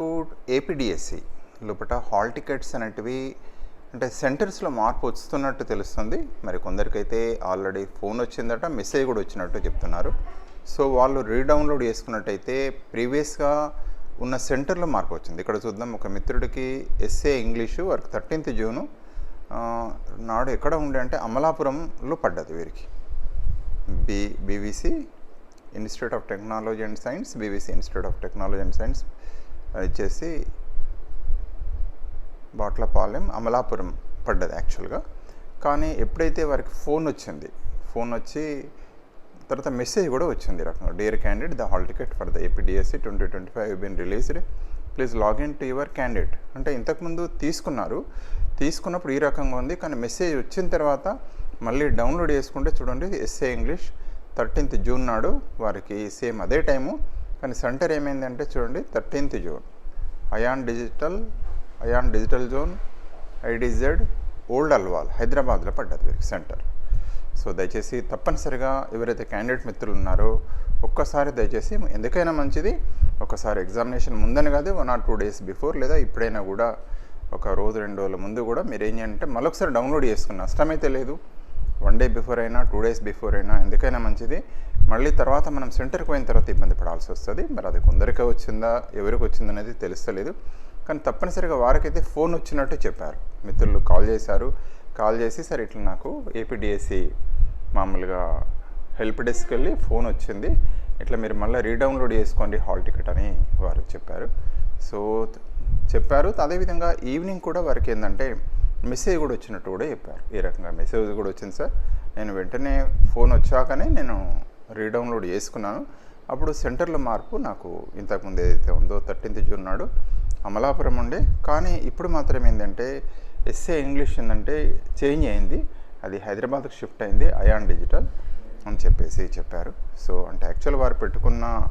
వరకు ఏపీడిఎస్సి లోపల hall tickets అనేటివి అంటే సెంటర్స్లో మార్పు వస్తున్నట్టు తెలుస్తుంది. మరి కొందరికైతే ఆల్రెడీ ఫోన్ వచ్చిందట మెసేజ్ కూడా వచ్చినట్టు చెప్తున్నారు. సో వాళ్ళు రీడౌన్లోడ్ చేసుకున్నట్టయితే ప్రీవియస్గా ఉన్న సెంటర్లో మార్పు వచ్చింది. ఇక్కడ చూద్దాం ఒక మిత్రుడికి ఎస్ఏ ఇంగ్లీషు వారికి థర్టీన్త్ జూను నాడు ఎక్కడ ఉండే అంటే అమలాపురంలో పడ్డది వీరికి. B BVC institute of technology and science BVC institute of technology and science వచ్చేసి బాట్లపాలెం అమలాపురం పడ్డది యాక్చువల్గా కానీ ఎప్పుడైతే వారికి ఫోన్ వచ్చింది ఫోన్ వచ్చి తర్వాత మెసేజ్ కూడా వచ్చింది రకంగా. Dear candidate the hall ticket for the APDSC twenty twenty five been released please login to your candidate అంటే ఇంతకుముందు తీసుకున్నారు. తీసుకున్నప్పుడు ఈ రకంగా ఉంది. కానీ మెసేజ్ వచ్చిన తర్వాత మళ్ళీ డౌన్లోడ్ చేసుకుంటే చూడండి ఎస్ఏ ఇంగ్లీష్ థర్టీన్త్ జూన్ నాడు వారికి సేమ్ అదే టైము. కానీ సెంటర్ ఏమైందంటే చూడండి thirteenth June. ION digital iON digital zone IDZ old Alwal హైదరాబాద్లో పడ్డది వీరికి సెంటర్. సో దయచేసి తప్పనిసరిగా ఎవరైతే క్యాండిడేట్ మిత్రులు ఉన్నారో ఒక్కసారి దయచేసి ఎందుకైనా మంచిది ఒకసారి ఎగ్జామినేషన్ ముందని కాదు one or two days before లేదా ఇప్పుడైనా కూడా ఒక రోజు రెండు రోజుల ముందు కూడా మీరు ఏం చేయాలంటే మరొకసారి డౌన్లోడ్ చేసుకున్న నష్టమైతే లేదు. వన్ డే బిఫోర్ అయినా టూ డేస్ బిఫోర్ అయినా ఎందుకైనా మంచిది. మళ్ళీ తర్వాత మనం సెంటర్కి పోయిన తర్వాత ఇబ్బంది పడాల్సి వస్తుంది. మరి అది కొందరికి వచ్చిందా ఎవరికి వచ్చింది అనేది తెలుస్తలేదు. కానీ తప్పనిసరిగా వారికైతే ఫోన్ వచ్చినట్టు చెప్పారు. మిత్రులు కాల్ చేశారు. కాల్ చేసి సరే ఇట్లా నాకు ఏపీడిఎస్సి మామూలుగా హెల్ప్ డెస్క్ వెళ్ళి ఫోన్ వచ్చింది. ఇట్లా మీరు మళ్ళీ రీడౌన్లోడ్ చేసుకోండి హాల్ టికెట్ అని వారు చెప్పారు. సో చెప్పారు. అదేవిధంగా ఈవినింగ్ కూడా వారికి ఏంటంటే మెసేజ్ కూడా వచ్చినట్టు కూడా చెప్పారు. ఈ రకంగా మెసేజ్ కూడా వచ్చింది సార్. నేను వెంటనే ఫోన్ వచ్చాకనే నేను రీడౌన్లోడ్ చేసుకున్నాను. అప్పుడు సెంటర్లో మార్పు నాకు ఇంతకుముందు ఏదైతే ఉందో థర్టీన్త్ జూన్ నాడు అమలాపురం ఉండే. కానీ ఇప్పుడు మాత్రం ఏంటంటే ఎస్ఏ ఇంగ్లీష్ ఏంటంటే చేంజ్ అయింది. అది హైదరాబాద్కి షిఫ్ట్ అయింది. అయాన్ డిజిటల్ అని చెప్పేసి చెప్పారు. సో అంటే యాక్చువల్ వారు పెట్టుకున్న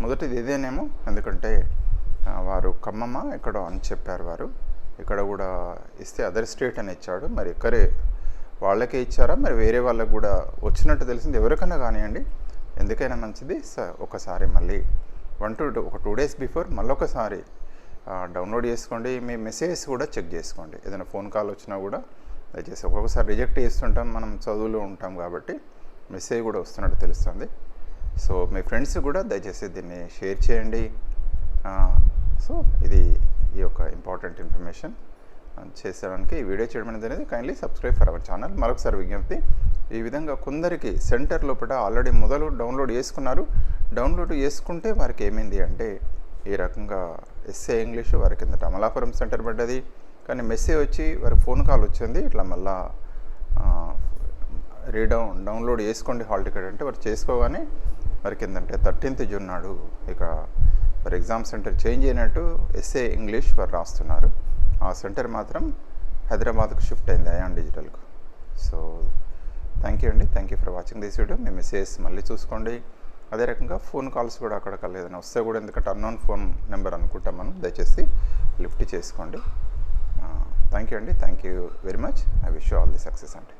మొదటిది ఇదేనేమో. ఎందుకంటే వారు ఖమ్మమ్మ ఎక్కడో అని చెప్పారు వారు. ఇక్కడ కూడా ఇస్తే అదర్ స్టేట్ అని ఇచ్చాడు. మరి ఇక్కడే వాళ్ళకే ఇచ్చారా? మరి వేరే వాళ్ళకు కూడా వచ్చినట్టు తెలిసింది. ఎవరికైనా కానివ్వండి ఎందుకైనా మంచిది. స ఒకసారి మళ్ళీ వన్ టు ఒక టూ డేస్ బిఫోర్ మళ్ళొకసారి డౌన్లోడ్ చేసుకోండి. మీ మెసేజెస్ కూడా చెక్ చేసుకోండి. ఏదైనా ఫోన్ కాల్ వచ్చినా కూడా దయచేసి ఒక్కొక్కసారి రిజెక్ట్ చేస్తుంటాం. మనం చదువులో ఉంటాం కాబట్టి మెసేజ్ కూడా వస్తున్నట్టు తెలుస్తుంది. సో మీ ఫ్రెండ్స్ కూడా దయచేసి దీన్ని షేర్ చేయండి. సో ఇది ఈ యొక్క ఇంపార్టెంట్ ఇన్ఫర్మేషన్ చేసేయడానికి ఈ వీడియో చేయడం అనేది kindly subscribe for our channel మరొకసారి విజ్ఞప్తి ఈ విధంగా కొందరికి సెంటర్ లోపల ఆల్రెడీ మొదలు డౌన్లోడ్ చేసుకున్నారు. డౌన్లోడ్ చేసుకుంటే వారికి ఏమైంది అంటే ఈ రకంగా ఎస్ఏ ఇంగ్లీష్ వారి కిందట అమలాపురం సెంటర్ పడ్డది. కానీ మెసేజ్ వచ్చి వారికి ఫోన్ కాల్ వచ్చింది. ఇట్లా మళ్ళా రీడౌన్ డౌన్లోడ్ చేసుకోండి హాల్ టికెట్ అంటే వారు చేసుకోగానే వారికి ఏంటంటే థర్టీన్త్ జూన్ నాడు ఇక వారు ఎగ్జామ్ సెంటర్ చేంజ్ అయినట్టు ఎస్ఏ ఇంగ్లీష్ వారు రాస్తున్నారు. ఆ సెంటర్ మాత్రం హైదరాబాద్కు షిఫ్ట్ అయింది అయాన్ డిజిటల్కు. సో థ్యాంక్ యూ అండి. Thank you for watching this video. Me message మళ్ళీ చూసుకోండి. అదే రకంగా ఫోన్ కాల్స్ కూడా అక్కడ ఏదైనా వస్తే కూడా ఎందుకంటే అన్నోన్ ఫోన్ నెంబర్ అనుకుంటాం మనం దయచేసి లిఫ్ట్ చేసుకోండి. థ్యాంక్ యూ అండి. Thank you very much. I wish all the success అండి.